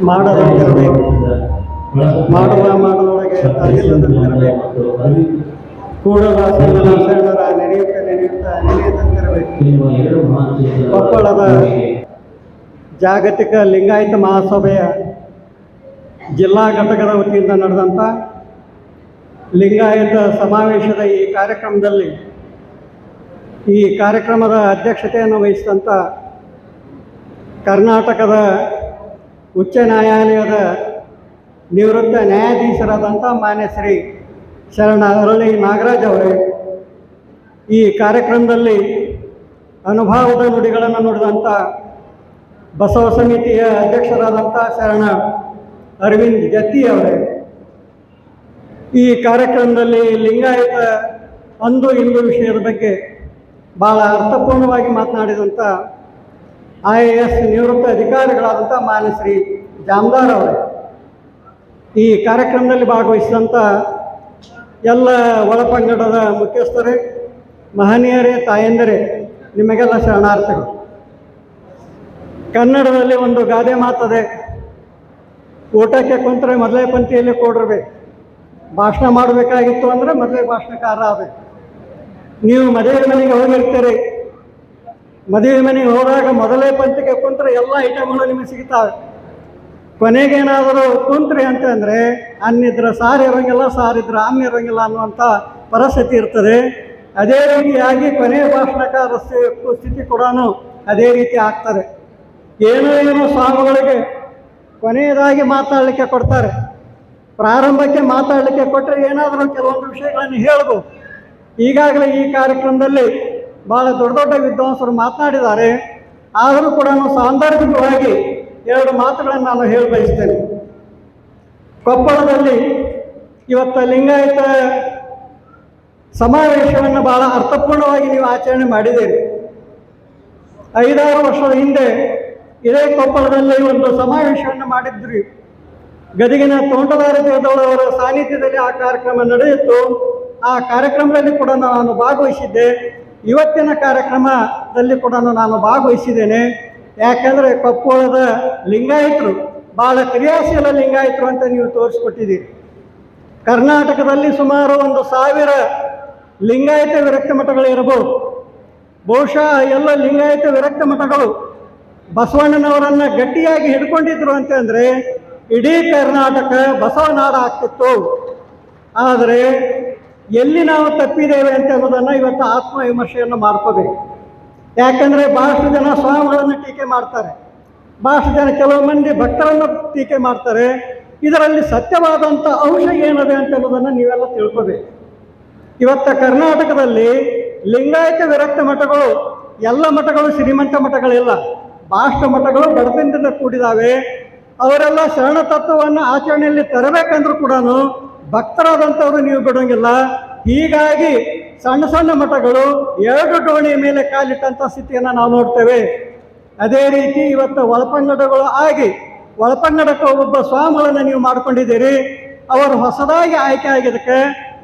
ಮಾಡದಂತಿರಬೇಕು. ಮಾಡುವ ಮಾಡದೊಳಗೆ ತಾಗಿಲ್ಲದಂತಿರಬೇಕು ಕೂಡಲ ಶರಣರ ನೆನೆಯುತ್ತ ನೆನೆಯುತ್ತ ನೆನೆಯದಂತಿರಬೇಕು ಕೊಪ್ಪಳದ ಜಾಗತಿಕ ಲಿಂಗಾಯತ ಮಹಾಸಭೆಯ ಜಿಲ್ಲಾ ಘಟಕದ ವತಿಯಿಂದ ನಡೆದಂಥ ಲಿಂಗಾಯತ ಸಮಾವೇಶದ ಈ ಕಾರ್ಯಕ್ರಮದಲ್ಲಿ ಈ ಕಾರ್ಯಕ್ರಮದ ಅಧ್ಯಕ್ಷತೆಯನ್ನು ವಹಿಸಿದಂಥ ಕರ್ನಾಟಕದ ಉಚ್ಚ ನ್ಯಾಯಾಲಯದ ನಿವೃತ್ತ ನ್ಯಾಯಾಧೀಶರಾದಂಥ ಮಾನ್ಯ ಶ್ರೀ ಶರಣ ಅರಳಿ ನಾಗರಾಜ್ ಅವರೇ, ಈ ಕಾರ್ಯಕ್ರಮದಲ್ಲಿ ಅನುಭವದ ನುಡಿಗಳನ್ನು ನುಡಿದಂಥ ಬಸವ ಸಮಿತಿಯ ಅಧ್ಯಕ್ಷರಾದಂಥ ಶರಣ ಅರವಿಂದ್ ಜತ್ತಿ ಅವರೇ. ಈ ಕಾರ್ಯಕ್ರಮದಲ್ಲಿ ಲಿಂಗಾಯತ ಅಂದು ಇಂದು ವಿಷಯದ ಬಗ್ಗೆ ಭಾಳ ಅರ್ಥಪೂರ್ಣವಾಗಿ ಮಾತನಾಡಿದಂಥ ಐ ಎ ಎಸ್ ನಿವೃತ್ತ ಅಧಿಕಾರಿಗಳಾದಂಥ ಮಾನ್ಯ ಶ್ರೀ ಜಾಮದಾರ್ ಅವರು. ಈ ಕಾರ್ಯಕ್ರಮದಲ್ಲಿ ಭಾಗವಹಿಸಿದಂಥ ಎಲ್ಲ ಒಳಪಂಗಡದ ಮುಖ್ಯಸ್ಥರೇ, ಮಹನೀಯರೇ, ತಾಯಂದರೇ, ನಿಮಗೆಲ್ಲ ಶರಣಾರ್ಥಿಗಳು. ಕನ್ನಡದಲ್ಲಿ ಒಂದು ಗಾದೆ ಮಾತದೆ, ಊಟಕ್ಕೆ ಕುಂತರೆ ಮೊದಲೇ ಪಂಕ್ತಿಯಲ್ಲಿ ಕೊಡಿರ್ಬೇಕು. ಭಾಷಣ ಮಾಡಬೇಕಾಗಿತ್ತು ಅಂದರೆ ಮೊದಲೇ ಭಾಷಣಕಾರ ಆಗಬೇಕು. ನೀವು ಮದುವೆ ಮನೆಗೆ ಹೋಗಿರ್ತೀರಿ ಮದುವೆ ಮನೆಗೆ ಹೋದಾಗ ಮೊದಲೇ ಪಂಚಕ್ಕೆ ಕುಂತ್ರೆ ಎಲ್ಲ ಐಟಮ್ಗಳು ನಿಮಗೆ ಸಿಗ್ತಾವೆ. ಕೊನೆಗೇನಾದರೂ ಕುಂತ್ರಿ ಅಂತಂದರೆ ಅನ್ನಿದ್ರೆ ಸಾರು ಇರೋಂಗಿಲ್ಲ ಸಾರಿದ್ರೆ ಅನ್ನ ಇರೋಂಗಿಲ್ಲ ಅನ್ನುವಂಥ ಪರಿಸ್ಥಿತಿ ಇರ್ತದೆ. ಅದೇ ರೀತಿಯಾಗಿ ಕೊನೆಯ ಭಾಷಣಕಾರ ಸ್ಥಿ- ಸ್ಥಿತಿ ಕೂಡ ಅದೇ ರೀತಿ ಆಗ್ತದೆ. ಏನೋ ಏನೋ ಸ್ವಾಮಿಗಳಿಗೆ ಕೊನೆಯದಾಗಿ ಮಾತಾಡಲಿಕ್ಕೆ ಕೊಡ್ತಾರೆ. ಪ್ರಾರಂಭಕ್ಕೆ ಮಾತಾಡಲಿಕ್ಕೆ ಕೊಟ್ಟರೆ ಏನಾದರೂ ಕೆಲವೊಂದು ವಿಷಯಗಳನ್ನು ಹೇಳ್ಬೋದು. ಈಗಾಗಲೇ ಈ ಕಾರ್ಯಕ್ರಮದಲ್ಲಿ ಭಾಳ ದೊಡ್ಡ ದೊಡ್ಡ ವಿದ್ವಾಂಸರು ಮಾತನಾಡಿದ್ದಾರೆ. ಆದರೂ ಕೂಡ ಸಾಂದರ್ಭಿಕವಾಗಿ ಎರಡು ಮಾತುಗಳನ್ನು ನಾನು ಹೇಳಿ ಬಯಸ್ತೇನೆ. ಕೊಪ್ಪಳದಲ್ಲಿ ಇವತ್ತು ಲಿಂಗಾಯತ ಸಮಾವೇಶವನ್ನು ಭಾಳ ಅರ್ಥಪೂರ್ಣವಾಗಿ ನೀವು ಆಚರಣೆ ಮಾಡಿದ್ದೀರಿ. ಐದಾರು ವರ್ಷದ ಹಿಂದೆ ಇದೇ ಕೊಪ್ಪಳದಲ್ಲಿ ಒಂದು ಸಮಾವೇಶವನ್ನು ಮಾಡಿದ್ರಿ. ಗದಗಿನ ತೋಂಟದಾರ ದೇವದವರ ಸಾನ್ನಿಧ್ಯದಲ್ಲಿ ಆ ಕಾರ್ಯಕ್ರಮ ನಡೆಯಿತು. ಆ ಕಾರ್ಯಕ್ರಮದಲ್ಲಿ ಕೂಡ ನಾನು ಭಾಗವಹಿಸಿದ್ದೆ. ಇವತ್ತಿನ ಕಾರ್ಯಕ್ರಮದಲ್ಲಿ ಕೂಡ ನಾನು ಭಾಗವಹಿಸಿದ್ದೇನೆ. ಯಾಕಂದರೆ ಕೊಪ್ಪಳದ ಲಿಂಗಾಯತರು ಭಾಳ ಕ್ರಿಯಾಶೀಲ ಲಿಂಗಾಯತರು ಅಂತ ನೀವು ತೋರಿಸ್ಕೊಟ್ಟಿದ್ದೀರಿ. ಕರ್ನಾಟಕದಲ್ಲಿ ಸುಮಾರು ಒಂದು ಸಾವಿರ ಲಿಂಗಾಯತ ವಿರಕ್ತ ಮಠಗಳು ಇರಬಹುದು. ಬಹುಶಃ ಎಲ್ಲ ಲಿಂಗಾಯತ ವಿರಕ್ತ ಮಠಗಳು ಬಸವಣ್ಣನವರನ್ನು ಗಟ್ಟಿಯಾಗಿ ಹಿಡ್ಕೊಂಡಿದ್ರು ಅಂತಂದರೆ ಇಡೀ ಕರ್ನಾಟಕ ಬಸವನಾಡ ಆಗ್ತಿತ್ತು. ಆದರೆ ಎಲ್ಲಿ ನಾವು ತಪ್ಪಿದ್ದೇವೆ ಅಂತ ಅನ್ನೋದನ್ನು ಇವತ್ತು ಆತ್ಮವಿಮರ್ಶೆಯನ್ನು ಮಾಡ್ಕೋಬೇಕು. ಯಾಕಂದರೆ ಭಾಳಷ್ಟು ಜನ ಸ್ವಾಮಿಗಳನ್ನು ಟೀಕೆ ಮಾಡ್ತಾರೆ. ಭಾಳಷ್ಟು ಜನ ಕೆಲವು ಮಂದಿ ಭಕ್ತರನ್ನು ಟೀಕೆ ಮಾಡ್ತಾರೆ. ಇದರಲ್ಲಿ ಸತ್ಯವಾದಂಥ ಅಂಶ ಏನಿದೆ ಅಂತ ಅನ್ನೋದನ್ನು ನೀವೆಲ್ಲ ತಿಳ್ಕೋಬೇಕು. ಇವತ್ತು ಕರ್ನಾಟಕದಲ್ಲಿ ಲಿಂಗಾಯತ ವಿರಕ್ತ ಮಠಗಳು, ಎಲ್ಲ ಮಠಗಳು ಶ್ರೀಮಂತ ಮಠಗಳಿಲ್ಲ. ಭಾಷ್ಟ ಮಠಗಳು ಬಡತನದಿಂದ ಕೂಡಿದಾವೆ. ಅವರೆಲ್ಲ ಶರಣ ತತ್ವವನ್ನು ಆಚರಣೆಯಲ್ಲಿ ತರಬೇಕಂದ್ರೂ ಕೂಡ ಭಕ್ತರಾದಂಥವ್ರು ನೀವು ಬಿಡೋಂಗಿಲ್ಲ. ಹೀಗಾಗಿ ಸಣ್ಣ ಸಣ್ಣ ಮಠಗಳು ಎರಡು ಡೋಣಿಯ ಮೇಲೆ ಕಾಲಿಟ್ಟಂಥ ಸ್ಥಿತಿಯನ್ನು ನಾವು ನೋಡ್ತೇವೆ. ಅದೇ ರೀತಿ ಇವತ್ತು ಒಳಪಂಗಡಗಳು ಆಗಿ ಒಳಪಂಗಡಕ್ಕೆ ಒಬ್ಬ ಸ್ವಾಮಿಗಳನ್ನು ನೀವು ಮಾಡ್ಕೊಂಡಿದ್ದೀರಿ. ಅವರು ಹೊಸದಾಗಿ ಆಯ್ಕೆ ಆಗಿದ್ದಕ್ಕೆ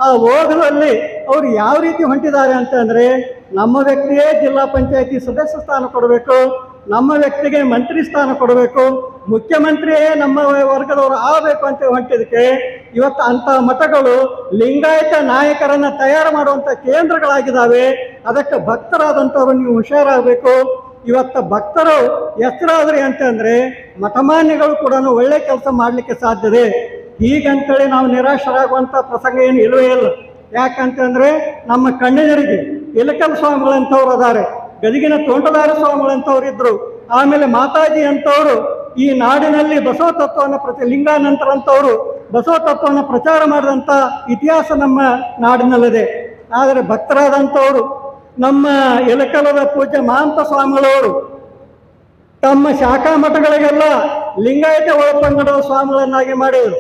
ಆ ಓದುವಲ್ಲಿ ಅವರು ಯಾವ ರೀತಿ ಹೊಂಟಿದ್ದಾರೆ ಅಂತಂದರೆ ನಮ್ಮ ವ್ಯಕ್ತಿಯೇ ಜಿಲ್ಲಾ ಪಂಚಾಯತಿ ಸದಸ್ಯ ಸ್ಥಾನ ಕೊಡಬೇಕು, ನಮ್ಮ ವ್ಯಕ್ತಿಗೆ ಮಂತ್ರಿ ಸ್ಥಾನ ಕೊಡಬೇಕು, ಮುಖ್ಯಮಂತ್ರಿಯೇ ನಮ್ಮ ವರ್ಗದವರು ಆಗಬೇಕು ಅಂತ ಹೊಂಟಿದ್ದಕ್ಕೆ ಇವತ್ತು ಅಂತಹ ಮಠಗಳು ಲಿಂಗಾಯತ ನಾಯಕರನ್ನ ತಯಾರು ಮಾಡುವಂಥ ಕೇಂದ್ರಗಳಾಗಿದ್ದಾವೆ. ಅದಕ್ಕೆ ಭಕ್ತರಾದಂಥವ್ರು ನೀವು ಹುಷಾರಾಗಬೇಕು. ಇವತ್ತು ಭಕ್ತರು ಹೆಸರಾದ್ರಿ ಅಂತಂದ್ರೆ ಮಠಮಾನ್ಯಗಳು ಕೂಡ ಒಳ್ಳೆ ಕೆಲಸ ಮಾಡಲಿಕ್ಕೆ ಸಾಧ್ಯತೆ ಹೀಗಂತೇಳಿ ನಾವು ನಿರಾಶರಾಗುವಂಥ ಪ್ರಸಂಗ ಏನು ಇಲ್ಲವೇ ಇಲ್ಲ. ಯಾಕಂತಂದ್ರೆ ನಮ್ಮ ಕಣ್ಣಿನರಿಗೆ ಇಲಕಲ್ ಸ್ವಾಮಿಗಳಂಥವ್ರು ಅದಾರೆ. ಗದಗಿನ ತೋಂಟದಾರ ಸ್ವಾಮಿಗಳಂಥವ್ರು ಇದ್ರು. ಆಮೇಲೆ ಮಾತಾಜಿ ಅಂತವರು ಈ ನಾಡಿನಲ್ಲಿ ಬಸವ ತತ್ವವನ್ನು ಪ್ರತಿ ಲಿಂಗಾನಂತರ ಅಂತವರು ಬಸವ ತತ್ವವನ್ನು ಪ್ರಚಾರ ಮಾಡಿದಂಥ ಇತಿಹಾಸ ನಮ್ಮ ನಾಡಿನಲ್ಲಿದೆ. ಆದರೆ ಭಕ್ತರಾದಂಥವರು, ನಮ್ಮ ಎಲಕಲದ ಪೂಜ್ಯ ಮಹಾಂತ ಸ್ವಾಮಿಗಳವರು, ತಮ್ಮ ಶಾಖಾ ಮಠಗಳಿಗೆಲ್ಲ ಲಿಂಗಾಯತ ಒಳಪಂಗಡದ ಸ್ವಾಮಿಗಳನ್ನಾಗಿ ಮಾಡಿದರು.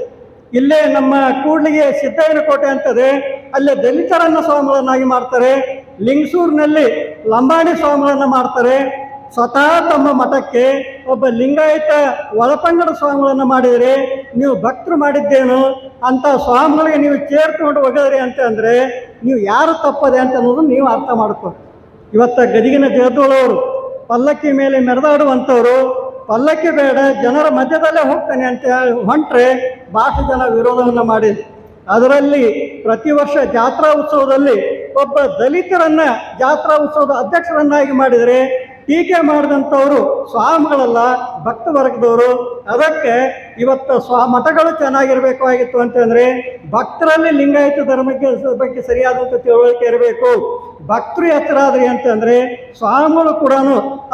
ಇಲ್ಲೇ ನಮ್ಮ ಕೂಡ್ಲಿಗೆ ಸಿದ್ದಯ್ಯನಕೋಟೆ ಅಂತದೆ, ಅಲ್ಲೇ ದಲಿತರನ್ನ ಸ್ವಾಮಿಗಳನ್ನಾಗಿ ಮಾಡ್ತಾರೆ, ಲಿಂಗಸೂರಿನಲ್ಲಿ ಲಂಬಾಣಿ ಸ್ವಾಮಿಗಳನ್ನ ಮಾಡ್ತಾರೆ ಸ್ವತಃ ತಮ್ಮ ಮಠಕ್ಕೆ ಒಬ್ಬ ಲಿಂಗಾಯತ ಒಳಪಂಗಡ ಸ್ವಾಮಿಗಳನ್ನು ಮಾಡಿದರೆ ನೀವು ಭಕ್ತರು ಮಾಡಿದ್ದೇನು? ಅಂತ ಸ್ವಾಮಿಗಳಿಗೆ ನೀವು ಸೇರ್ಕೊಂಡು ಒಗದ್ರಿ ಅಂತ ಅಂದರೆ ನೀವು ಯಾರು ತಪ್ಪದೆ ಅಂತ ಅನ್ನೋದು ನೀವು ಅರ್ಥ ಮಾಡ್ಕೊ ಇವತ್ತ ಗದಿಗಿನ ಜಗದೋಳವರು ಪಲ್ಲಕ್ಕಿ ಮೇಲೆ ಮೆರೆದಾಡುವಂಥವ್ರು, ಪಲ್ಲಕ್ಕಿ ಬೇಡ, ಜನರ ಮಧ್ಯದಲ್ಲೇ ಹೋಗ್ತಾನೆ ಅಂತ ಹೇಳಿ ಹೊಂಟ್ರೆ ಭಾಷೆ ಜನ ವಿರೋಧವನ್ನು ಮಾಡಿ ಅದರಲ್ಲಿ ಪ್ರತಿ ವರ್ಷ ಜಾತ್ರಾ ಉತ್ಸವದಲ್ಲಿ ಒಬ್ಬ ದಲಿತರನ್ನ ಜಾತ್ರಾ ಉತ್ಸವದ ಅಧ್ಯಕ್ಷರನ್ನಾಗಿ ಮಾಡಿದರೆ ಟೀಕೆ ಮಾಡಿದಂಥವರು ಸ್ವಾಮಿಗಳಲ್ಲ, ಭಕ್ತ ವರ್ಗದವರು, ಅದಕ್ಕೆ ಇವತ್ತು ಸ್ವ, ಮಠಗಳು ಚೆನ್ನಾಗಿರ್ಬೇಕಾಗಿತ್ತು ಅಂತಂದರೆ ಭಕ್ತರಲ್ಲಿ ಲಿಂಗಾಯತ ಧರ್ಮಕ್ಕೆ ಬಗ್ಗೆ ಸರಿಯಾದಂಥ ತಿಳುವಳಿಕೆ ಇರಬೇಕು. ಭಕ್ತರು ಎತ್ತರಾದ್ರಿ ಅಂತಂದರೆ ಸ್ವಾಮಿಗಳು ಕೂಡ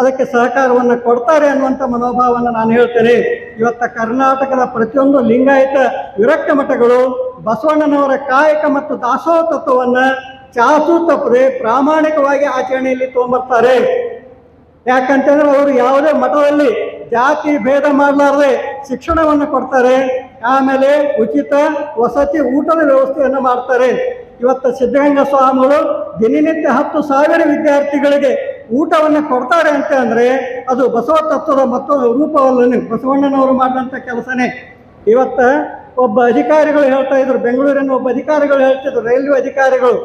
ಅದಕ್ಕೆ ಸಹಕಾರವನ್ನು ಕೊಡ್ತಾರೆ ಅನ್ನುವಂಥ ಮನೋಭಾವವನ್ನು ನಾನು ಹೇಳ್ತೇನೆ. ಇವತ್ತು ಕರ್ನಾಟಕದ ಪ್ರತಿಯೊಂದು ಲಿಂಗಾಯತ ವಿರಕ್ತ ಮಠಗಳು ಬಸವಣ್ಣನವರ ಕಾಯಕ ಮತ್ತು ದಾಸೋ ತತ್ವವನ್ನು ಚಾಸು ತಪ್ಪದೆ ಪ್ರಾಮಾಣಿಕವಾಗಿ ಆಚರಣೆಯಲ್ಲಿ ತೊಗೊಂಬರ್ತಾರೆ. ಯಾಕಂತಂದ್ರೆ ಅವರು ಯಾವುದೇ ಮಠದಲ್ಲಿ ಜಾತಿ ಭೇದ ಮಾಡಲಾರದೆ ಶಿಕ್ಷಣವನ್ನು ಕೊಡ್ತಾರೆ, ಆಮೇಲೆ ಉಚಿತ ವಸತಿ ಊಟದ ವ್ಯವಸ್ಥೆಯನ್ನು ಮಾಡ್ತಾರೆ. ಇವತ್ತು ಸಿದ್ಧಗಂಗಾ ಸ್ವಾಮಿಗಳು ದಿನನಿತ್ಯ ಹತ್ತು ಸಾವಿರ ವಿದ್ಯಾರ್ಥಿಗಳಿಗೆ ಊಟವನ್ನು ಕೊಡ್ತಾರೆ ಅಂತ ಅಂದರೆ ಅದು ಬಸವ ತತ್ವದ ಮತ್ತೊಂದು ರೂಪವಲ್ಲೇ ಬಸವಣ್ಣನವರು ಮಾಡಿದಂಥ ಕೆಲಸನೇ. ಇವತ್ತು ಒಬ್ಬ ಅಧಿಕಾರಿಗಳು ಹೇಳ್ತಾ ಇದ್ರು, ಬೆಂಗಳೂರಿನ ಒಬ್ಬ ಅಧಿಕಾರಿಗಳು ಹೇಳ್ತಿದ್ರು, ರೈಲ್ವೆ ಅಧಿಕಾರಿಗಳು.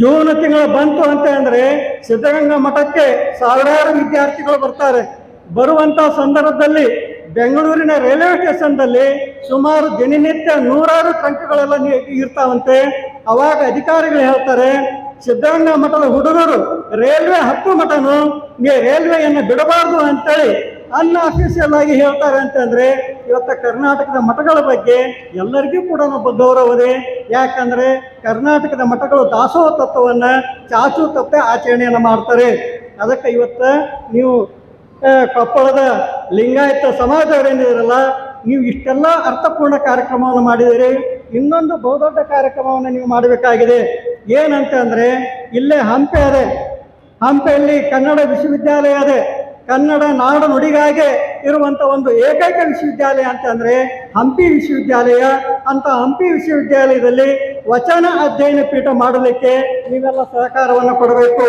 ಜೂನ್ ತಿಂಗಳು ಬಂತು ಅಂತ ಅಂದರೆ ಸಿದ್ಧಗಂಗಾ ಮಠಕ್ಕೆ ಸಾವಿರಾರು ವಿದ್ಯಾರ್ಥಿಗಳು ಬರ್ತಾರೆ. ಬರುವಂಥ ಸಂದರ್ಭದಲ್ಲಿ ಬೆಂಗಳೂರಿನ ರೈಲ್ವೆ ಸ್ಟೇಷನ್ದಲ್ಲಿ ಸುಮಾರು ದಿನನಿತ್ಯ ನೂರಾರು ಟ್ರಂಕ್ಗಳೆಲ್ಲ ಇರ್ತಾವಂತೆ. ಅವಾಗ ಅಧಿಕಾರಿಗಳು ಹೇಳ್ತಾರೆ, ಸಿದ್ಧಗಂಗಾ ಮಠದ ಹುಡುಗರು ರೈಲ್ವೆ ಹತ್ತು ಮಠನು ನೀವು ರೈಲ್ವೆಯನ್ನು ಬಿಡಬಾರ್ದು ಅಂತೇಳಿ ಅನ್ನ ಅಫಿಷಿಯಲ್ ಆಗಿ ಹೇಳ್ತಾರೆ ಅಂತಂದ್ರೆ ಇವತ್ತು ಕರ್ನಾಟಕದ ಮಠಗಳ ಬಗ್ಗೆ ಎಲ್ಲರಿಗೂ ಕೂಡ ನಮ್ಮ ಗೌರವದೆ ಯಾಕಂದ್ರೆ ಕರ್ನಾಟಕದ ಮಠಗಳು ದಾಸೋಹ ತತ್ವವನ್ನು ಚಾಚು ತಪ್ಪೆ ಆಚರಣೆಯನ್ನು ಮಾಡ್ತಾರೆ. ಅದಕ್ಕೆ ಇವತ್ತು ನೀವು ಕೊಪ್ಪಳದ ಲಿಂಗಾಯತ ಸಮಾಜದವರೇನಿದಿರಲ್ಲ ನೀವು ಇಷ್ಟೆಲ್ಲ ಅರ್ಥಪೂರ್ಣ ಕಾರ್ಯಕ್ರಮವನ್ನು ಮಾಡಿದರೆ ಇನ್ನೊಂದು ಬಹುದೊಡ್ಡ ಕಾರ್ಯಕ್ರಮವನ್ನು ನೀವು ಮಾಡಬೇಕಾಗಿದೆ. ಏನಂತ ಅಂದರೆ ಇಲ್ಲೇ ಹಂಪೆ ಅದೇ. ಹಂಪೆಯಲ್ಲಿ ಕನ್ನಡ ವಿಶ್ವವಿದ್ಯಾಲಯ ಇದೆ ಕನ್ನಡ ನಾಡು ನುಡಿಗಾಗೆ ಇರುವಂಥ ಒಂದು ಏಕೈಕ ವಿಶ್ವವಿದ್ಯಾಲಯ ಅಂತಂದರೆ ಹಂಪಿ ವಿಶ್ವವಿದ್ಯಾಲಯ. ಅಂತ ಹಂಪಿ ವಿಶ್ವವಿದ್ಯಾಲಯದಲ್ಲಿ ವಚನ ಅಧ್ಯಯನ ಪೀಠ ಮಾಡಲಿಕ್ಕೆ ನೀವೆಲ್ಲ ಸಹಕಾರವನ್ನು ಕೊಡಬೇಕು.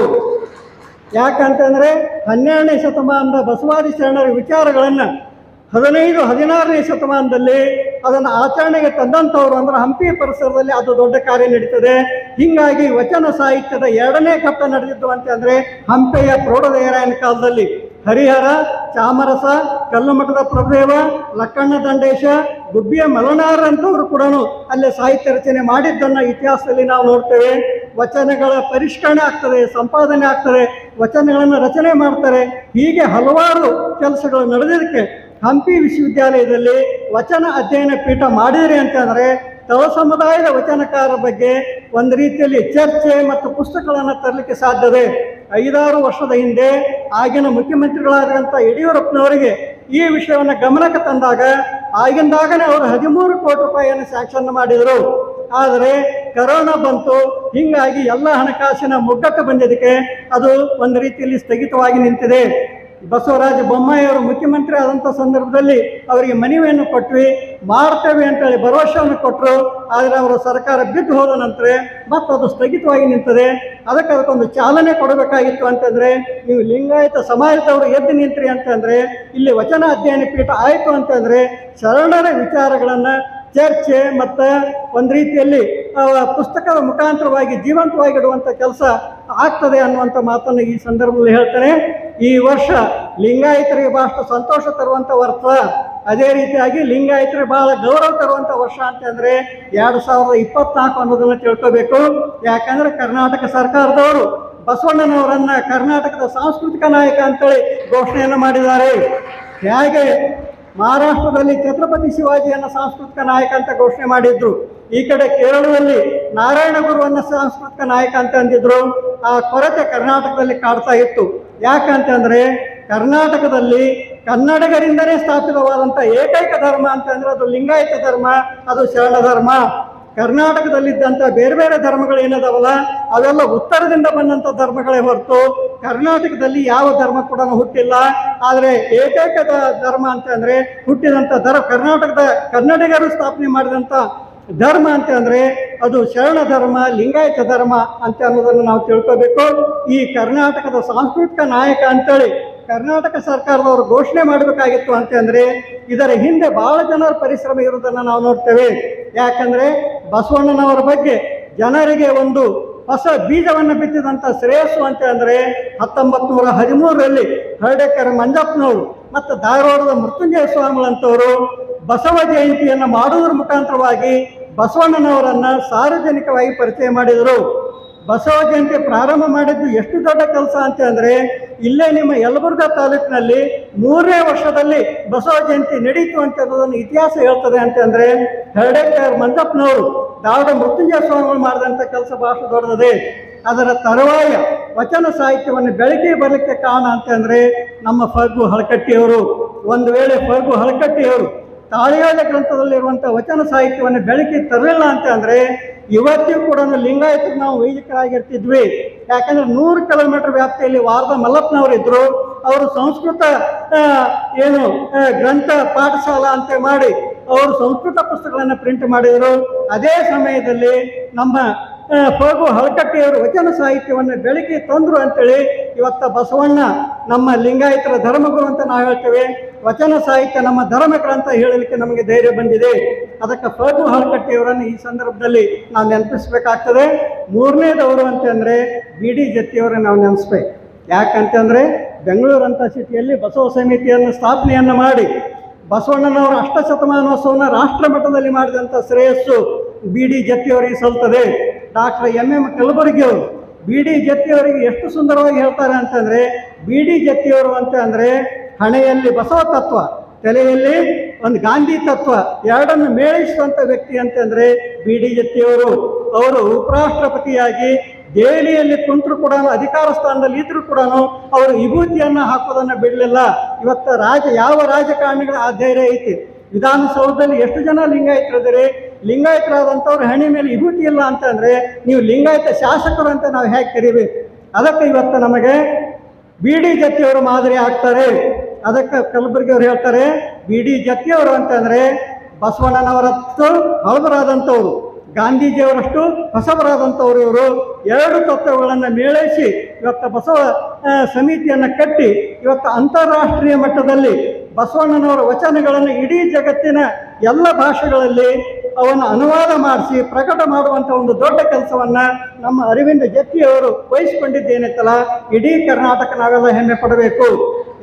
ಯಾಕಂತಂದರೆ ಹನ್ನೆರಡನೇ ಶತಮಾನದ ಬಸವಾದಿ ಶರಣರ ವಿಚಾರಗಳನ್ನು ಹದಿನೈದು, ಹದಿನಾರನೇ ಶತಮಾನದಲ್ಲಿ ಅದನ್ನು ಆಚರಣೆಗೆ ತಂದಂಥವ್ರು ಅಂದ್ರೆ ಹಂಪಿ ಪರಿಸರದಲ್ಲಿ ಅದು ದೊಡ್ಡ ಕಾರ್ಯ ನಡೀತದೆ. ಹೀಗಾಗಿ ವಚನ ಸಾಹಿತ್ಯದ ಎರಡನೇ ಘಟ್ಟ ನಡೆದಿದ್ದು ಅಂತಂದರೆ ಹಂಪೆಯ ಪ್ರೌಢದೇರಾಯನ ಕಾಲದಲ್ಲಿ. ಹರಿಹರ, ಚಾಮರಸ, ಕಲ್ಲುಮಠದ ಪ್ರಭುದೇವ, ಲಕ್ಕಣ್ಣ ದಂಡೇಶ, ಗುಬ್ಬಿಯ ಮಲನಾರ್ ಅಂತವರು ಕೂಡ ಅಲ್ಲಿ ಸಾಹಿತ್ಯ ರಚನೆ ಮಾಡಿದ್ದನ್ನು ಇತಿಹಾಸದಲ್ಲಿ ನಾವು ನೋಡ್ತೇವೆ. ವಚನಗಳ ಪರಿಷ್ಕರಣೆ ಆಗ್ತದೆ, ಸಂಪಾದನೆ ಆಗ್ತದೆ, ವಚನಗಳನ್ನು ರಚನೆ ಮಾಡ್ತಾರೆ. ಹೀಗೆ ಹಲವಾರು ಕೆಲಸಗಳು ನಡೆದಿದ್ದಕ್ಕೆ ಹಂಪಿ ವಿಶ್ವವಿದ್ಯಾಲಯದಲ್ಲಿ ವಚನ ಅಧ್ಯಯನ ಪೀಠ ಮಾಡಿದ್ರಿ ಅಂತಂದರೆ ತಳ ಸಮುದಾಯದ ವಚನಕಾರರ ಬಗ್ಗೆ ಒಂದು ರೀತಿಯಲ್ಲಿ ಚರ್ಚೆ ಮತ್ತು ಪುಸ್ತಕಗಳನ್ನು ತರಲಿಕ್ಕೆ ಸಾಧ್ಯವೇ ಐದಾರು ವರ್ಷದ ಹಿಂದೆ ಆಗಿನ ಮುಖ್ಯಮಂತ್ರಿಗಳಾದಂಥ ಯಡಿಯೂರಪ್ಪನವರಿಗೆ ಈ ವಿಷಯವನ್ನು ಗಮನಕ್ಕೆ ತಂದಾಗ ಆಗಿಂದಾಗಲೇ ಅವರು ಹದಿಮೂರು ಕೋಟಿ ರೂಪಾಯಿಯನ್ನು ಸ್ಯಾಂಕ್ಷನ್ ಮಾಡಿದರು. ಆದರೆ ಕರೋನಾ ಬಂತು, ಹೀಗಾಗಿ ಎಲ್ಲ ಹಣಕಾಸಿನ ಮುಗ್ಗಕ್ಕೆ ಬಂದಿದ್ದಕ್ಕೆ ಅದು ಒಂದು ರೀತಿಯಲ್ಲಿ ಸ್ಥಗಿತವಾಗಿ ನಿಂತಿದೆ. ಬಸವರಾಜ ಬೊಮ್ಮಾಯಿಯವರು ಮುಖ್ಯಮಂತ್ರಿ ಆದಂಥ ಸಂದರ್ಭದಲ್ಲಿ ಅವರಿಗೆ ಮನವಿಯನ್ನು ಕೊಟ್ವಿ, ಮಾಡ್ತೇವೆ ಅಂತೇಳಿ ಭರವಸೆಯನ್ನು ಕೊಟ್ಟರು ಆದರೆ ಅವರ ಸರ್ಕಾರ ಬಿದ್ದು ಹೋದ ನಂತರ ಮತ್ತು ಅದು ಸ್ಥಗಿತವಾಗಿ ನಿಂತದೆ. ಅದಕ್ಕೆ ಅದಕ್ಕೊಂದು ಚಾಲನೆ ಕೊಡಬೇಕಾಗಿತ್ತು ಅಂತಂದರೆ, ನೀವು ಲಿಂಗಾಯತ ಸಮಾಜದವರು ಎದ್ದು ನಿಂತ್ರಿ ಅಂತಂದರೆ, ಇಲ್ಲಿ ವಚನ ಅಧ್ಯಯನ ಪೀಠ ಆಯಿತು ಅಂತಂದರೆ ಶರಣರ ವಿಚಾರಗಳನ್ನು ಚರ್ಚೆ ಮತ್ತು ಒಂದು ರೀತಿಯಲ್ಲಿ ಪುಸ್ತಕದ ಮುಖಾಂತರವಾಗಿ ಜೀವಂತವಾಗಿ ಇಡುವಂಥ ಕೆಲಸ ಆಗ್ತದೆ ಅನ್ನುವಂಥ ಮಾತನ್ನು ಈ ಸಂದರ್ಭದಲ್ಲಿ ಹೇಳ್ತೇನೆ. ಈ ವರ್ಷ ಲಿಂಗಾಯತರಿಗೆ ಬಹಳಷ್ಟು ಸಂತೋಷ ತರುವಂಥ ವರ್ಷ. ಅದೇ ರೀತಿಯಾಗಿ ಲಿಂಗಾಯತರಿಗೆ ಬಹಳ ಗೌರವ ತರುವಂಥ ವರ್ಷ ಅಂತಂದರೆ ಎರಡು ಸಾವಿರದ ಇಪ್ಪತ್ನಾಲ್ಕು ಅನ್ನೋದನ್ನು ತಿಳ್ಕೋಬೇಕು. ಯಾಕಂದರೆ ಕರ್ನಾಟಕ ಸರ್ಕಾರದವರು ಬಸವಣ್ಣನವರನ್ನು ಕರ್ನಾಟಕದ ಸಾಂಸ್ಕೃತಿಕ ನಾಯಕ ಅಂತೇಳಿ ಘೋಷಣೆಯನ್ನು ಮಾಡಿದ್ದಾರೆ. ಹೇಗೆ ಮಹಾರಾಷ್ಟ್ರದಲ್ಲಿ ಛತ್ರಪತಿ ಶಿವಾಜಿಯನ್ನು ಸಾಂಸ್ಕೃತಿಕ ನಾಯಕ ಅಂತ ಘೋಷಣೆ ಮಾಡಿದ್ರು. ಈ ಕಡೆ ಕೇರಳದಲ್ಲಿ ನಾರಾಯಣ ಗುರುವನ್ನ ಸಾಂಸ್ಕೃತಿಕ ನಾಯಕ ಅಂತ ಅಂದಿದ್ರು. ಆ ಕೊರತೆ ಕರ್ನಾಟಕದಲ್ಲಿ ಕಾಡ್ತಾ ಇತ್ತು. ಯಾಕಂತಂದ್ರೆ ಕರ್ನಾಟಕದಲ್ಲಿ ಕನ್ನಡಿಗರಿಂದನೇ ಸ್ಥಾಪಿತವಾದಂಥ ಏಕೈಕ ಧರ್ಮ ಅಂತಂದ್ರೆ ಅದು ಲಿಂಗಾಯತ ಧರ್ಮ, ಅದು ಶರಣ ಧರ್ಮ. ಕರ್ನಾಟಕದಲ್ಲಿದ್ದಂಥ ಬೇರೆ ಬೇರೆ ಧರ್ಮಗಳು ಏನದಾವಲ್ಲ, ಅವೆಲ್ಲ ಉತ್ತರದಿಂದ ಬಂದಂಥ ಧರ್ಮಗಳೇ ಹೊರತು ಕರ್ನಾಟಕದಲ್ಲಿ ಯಾವ ಧರ್ಮ ಕೂಡ ಹುಟ್ಟಿಲ್ಲ. ಆದರೆ ಏಕೈಕ ಧರ್ಮ ಅಂತಂದರೆ ಹುಟ್ಟಿದಂಥ ಧರ್ಮ, ಕರ್ನಾಟಕದ ಕನ್ನಡಿಗರು ಸ್ಥಾಪನೆ ಮಾಡಿದಂಥ ಧರ್ಮ ಅಂತ ಅಂದರೆ ಅದು ಶರಣ ಧರ್ಮ, ಲಿಂಗಾಯತ ಧರ್ಮ ಅಂತ ಅನ್ನೋದನ್ನು ನಾವು ತಿಳ್ಕೋಬೇಕು. ಈ ಕರ್ನಾಟಕದ ಸಾಂಸ್ಕೃತಿಕ ನಾಯಕ ಅಂತೇಳಿ ಕರ್ನಾಟಕ ಸರ್ಕಾರದವರು ಘೋಷಣೆ ಮಾಡಬೇಕಾಗಿತ್ತು ಅಂತಂದರೆ ಇದರ ಹಿಂದೆ ಬಹಳ ಜನರ ಪರಿಶ್ರಮ ಇರುವುದನ್ನು ನಾವು ನೋಡ್ತೇವೆ. ಯಾಕಂದರೆ ಬಸವಣ್ಣನವರ ಬಗ್ಗೆ ಜನರಿಗೆ ಒಂದು ಹೊಸ ಬೀಜವನ್ನು ಬಿತ್ತಿದಂಥ ಶ್ರೇಯಸ್ಸು ಅಂತ ಅಂದರೆ ಹತ್ತೊಂಬತ್ತು ನೂರ ಹದಿಮೂರರಲ್ಲಿ ಹರಡೇಕರ ಮಂಜಪ್ಪನವರು ಮತ್ತು ಧಾರವಾಡದ ಮೃತ್ಯುಂಜಯ ಸ್ವಾಮಿಗಳಂತವರು ಬಸವ ಜಯಂತಿಯನ್ನು ಮಾಡುವುದರ ಮುಖಾಂತರವಾಗಿ ಬಸವಣ್ಣನವರನ್ನ ಸಾರ್ವಜನಿಕವಾಗಿ ಪರಿಚಯ ಮಾಡಿದರು. ಬಸವ ಜಯಂತಿ ಪ್ರಾರಂಭ ಮಾಡಿದ್ದು ಎಷ್ಟು ದೊಡ್ಡ ಕೆಲಸ ಅಂತ ಅಂದರೆ ಇಲ್ಲೇ ನಿಮ್ಮ ಯಲಬುರ್ಗ ತಾಲೂಕಿನಲ್ಲಿ ಮೂರನೇ ವರ್ಷದಲ್ಲಿ ಬಸವ ಜಯಂತಿ ನಡೀತು ಅಂತ ಅನ್ನೋದನ್ನು ಇತಿಹಾಸ ಹೇಳ್ತದೆ ಅಂತಂದ್ರೆ ಹರಡೇಕರ್ ಮಂಜಪ್ಪನವರು ದಾವಡ ಮೃತ್ಯುಂಜಯ ಸ್ವಾಮಿಗಳು ಮಾಡಿದಂಥ ಕೆಲಸ ಬಹಳ ದೊಡ್ಡದಿದೆ ಅದರ ತರುವಾಯ ವಚನ ಸಾಹಿತ್ಯವನ್ನು ಬೆಳಕಿ ಬರಲಿಕ್ಕೆ ಕಾರಣ ಅಂತಂದ್ರೆ ನಮ್ಮ ಫಗು ಹಳಕಟ್ಟಿಯವರು. ಒಂದು ವೇಳೆ ಫಗು ಹಳಕಟ್ಟಿಯವರು ತಾಳಿಯೋಜ ಗ್ರಂಥದಲ್ಲಿರುವಂಥ ವಚನ ಸಾಹಿತ್ಯವನ್ನು ಬೆಳಕಿಗೆ ತರಲಿಲ್ಲ ಅಂತ ಅಂದರೆ ಇವತ್ತಿಗೂ ಕೂಡ ಲಿಂಗಾಯತ ನಾವು ವೈದಿಕರಾಗಿರ್ತಿದ್ವಿ. ಯಾಕಂದ್ರೆ ನೂರು ಕಿಲೋಮೀಟರ್ ವ್ಯಾಪ್ತಿಯಲ್ಲಿ ವಾರದ ಮಲ್ಲಪ್ಪನವರು ಇದ್ರು. ಅವರು ಸಂಸ್ಕೃತ ಏನು ಗ್ರಂಥ, ಪಾಠಶಾಲಾ ಅಂತ ಮಾಡಿ ಅವರು ಸಂಸ್ಕೃತ ಪುಸ್ತಕಗಳನ್ನು ಪ್ರಿಂಟ್ ಮಾಡಿದರು. ಅದೇ ಸಮಯದಲ್ಲಿ ನಮ್ಮ ಫಗು ಹಲಕಟ್ಟಿಯವರು ವಚನ ಸಾಹಿತ್ಯವನ್ನು ಬೆಳಗ್ಗೆ ತಂದರು ಅಂತೇಳಿ ಇವತ್ತ ಬಸವಣ್ಣ ನಮ್ಮ ಲಿಂಗಾಯತರ ಧರ್ಮಗುರು ಅಂತ ನಾವು ಹೇಳ್ತೇವೆ. ವಚನ ಸಾಹಿತ್ಯ ನಮ್ಮ ಧರ್ಮಗ್ರಂಥ ಅಂತ ಹೇಳಲಿಕ್ಕೆ ನಮಗೆ ಧೈರ್ಯ ಬಂದಿದೆ. ಅದಕ್ಕೆ ಫಗು ಹಲಕಟ್ಟಿಯವರನ್ನು ಈ ಸಂದರ್ಭದಲ್ಲಿ ನಾವು ನೆನಪಿಸ್ಬೇಕಾಗ್ತದೆ. ಮೂರನೇದವರು ಅಂತಂದರೆ ಬಿ ಡಿ ಜತ್ತಿಯವರನ್ನು ನಾವು ನೆನೆಸ್ಬೇಕು. ಯಾಕಂತಂದರೆ ಬೆಂಗಳೂರು ಅಂತ ಸಿಟಿಯಲ್ಲಿ ಬಸವ ಸಮಿತಿಯನ್ನು ಸ್ಥಾಪನೆಯನ್ನು ಮಾಡಿ ಬಸವಣ್ಣನವರ ಅಷ್ಟಶತಮಾನೋತ್ಸವನ ರಾಷ್ಟ್ರ ಮಟ್ಟದಲ್ಲಿ ಮಾಡಿದಂಥ ಶ್ರೇಯಸ್ಸು ಬಿ ಡಿ ಜತ್ತಿಯವರಿಗೆ ಸಲ್ತದೆ. ಡಾಕ್ಟರ್ ಎಂ ಎಂ ಕಲಬುರ್ಗಿ ಅವರು ಬಿ ಡಿ ಜತ್ತಿಯವರಿಗೆ ಎಷ್ಟು ಸುಂದರವಾಗಿ ಹೇಳ್ತಾರೆ ಅಂತಂದರೆ, ಬಿ ಡಿ ಜತ್ತಿಯವರು ಅಂತ ಅಂದರೆ ಹಣೆಯಲ್ಲಿ ಬಸವ ತತ್ವ ತಲೆಯಲ್ಲಿ ಒಂದು ಗಾಂಧಿ ತತ್ವ, ಎರಡನ್ನು ಮೇಳಿಸುವಂಥ ವ್ಯಕ್ತಿ ಅಂತಂದರೆ ಬಿ ಡಿ ಜತ್ತಿಯವರು. ಅವರು ಉಪರಾಷ್ಟ್ರಪತಿಯಾಗಿ ದೆಹಲಿಯಲ್ಲಿ ಕುಂತರು ಕೂಡ, ಅಧಿಕಾರ ಸ್ಥಾನದಲ್ಲಿ ಇದ್ದರೂ ಕೂಡ ಅವರು ವಿಭೂತಿಯನ್ನು ಹಾಕೋದನ್ನು ಬಿಡಲಿಲ್ಲ. ಇವತ್ತು ರಾಜ, ಯಾವ ರಾಜಕಾರಣಿಗಳ ಆ ಧೈರ್ಯ ಐತಿ? ವಿಧಾನಸೌಧದಲ್ಲಿ ಎಷ್ಟು ಜನ ಲಿಂಗಾಯತರಿದ್ದಾರೆ? ಲಿಂಗಾಯತರಾದಂಥವ್ರು ಹಣಿ ಮೇಲೆ ವಿಭೂತಿ ಇಲ್ಲ ಅಂತಂದರೆ ನೀವು ಲಿಂಗಾಯತ ಶಾಸಕರು ಅಂತ ನಾವು ಹೇಗೆ ಕರಿಬೇಕು? ಅದಕ್ಕೆ ಇವತ್ತು ನಮಗೆ ಬಿ ಡಿ ಜತಿಯವರು ಮಾದರಿ ಆಗ್ತಾರೆ. ಅದಕ್ಕೆ ಕಲಬುರಗಿಯವರು ಹೇಳ್ತಾರೆ, ಬಿ ಡಿ ಜತಿಯವರು ಅಂತಂದರೆ ಬಸವಣ್ಣನವರಷ್ಟು ಹಳಬರಾದಂಥವ್ರು, ಗಾಂಧೀಜಿಯವರಷ್ಟು ಹೊಸಬರಾದಂಥವ್ರು ಇವರು. ಎರಡು ತತ್ವಗಳನ್ನು ಮೇಳೈಸಿ ಇವತ್ತು ಬಸವ ಸಮಿತಿಯನ್ನು ಕಟ್ಟಿ ಇವತ್ತು ಅಂತಾರಾಷ್ಟ್ರೀಯ ಮಟ್ಟದಲ್ಲಿ ಬಸವಣ್ಣನವರ ವಚನಗಳನ್ನು ಇಡೀ ಜಗತ್ತಿನ ಎಲ್ಲ ಭಾಷೆಗಳಲ್ಲಿ ಅವನ್ನು ಅನುವಾದ ಮಾಡಿಸಿ ಪ್ರಕಟ ಮಾಡುವಂಥ ಒಂದು ದೊಡ್ಡ ಕೆಲಸವನ್ನು ನಮ್ಮ ಅರವಿಂದ ಜತ್ತಿಯವರು ವಹಿಸಿಕೊಂಡಿದ್ದೇನೆತ್ತಲ್ಲ ಇಡೀ ಕರ್ನಾಟಕ ನಾವೆಲ್ಲ ಹೆಮ್ಮೆ ಪಡಬೇಕು.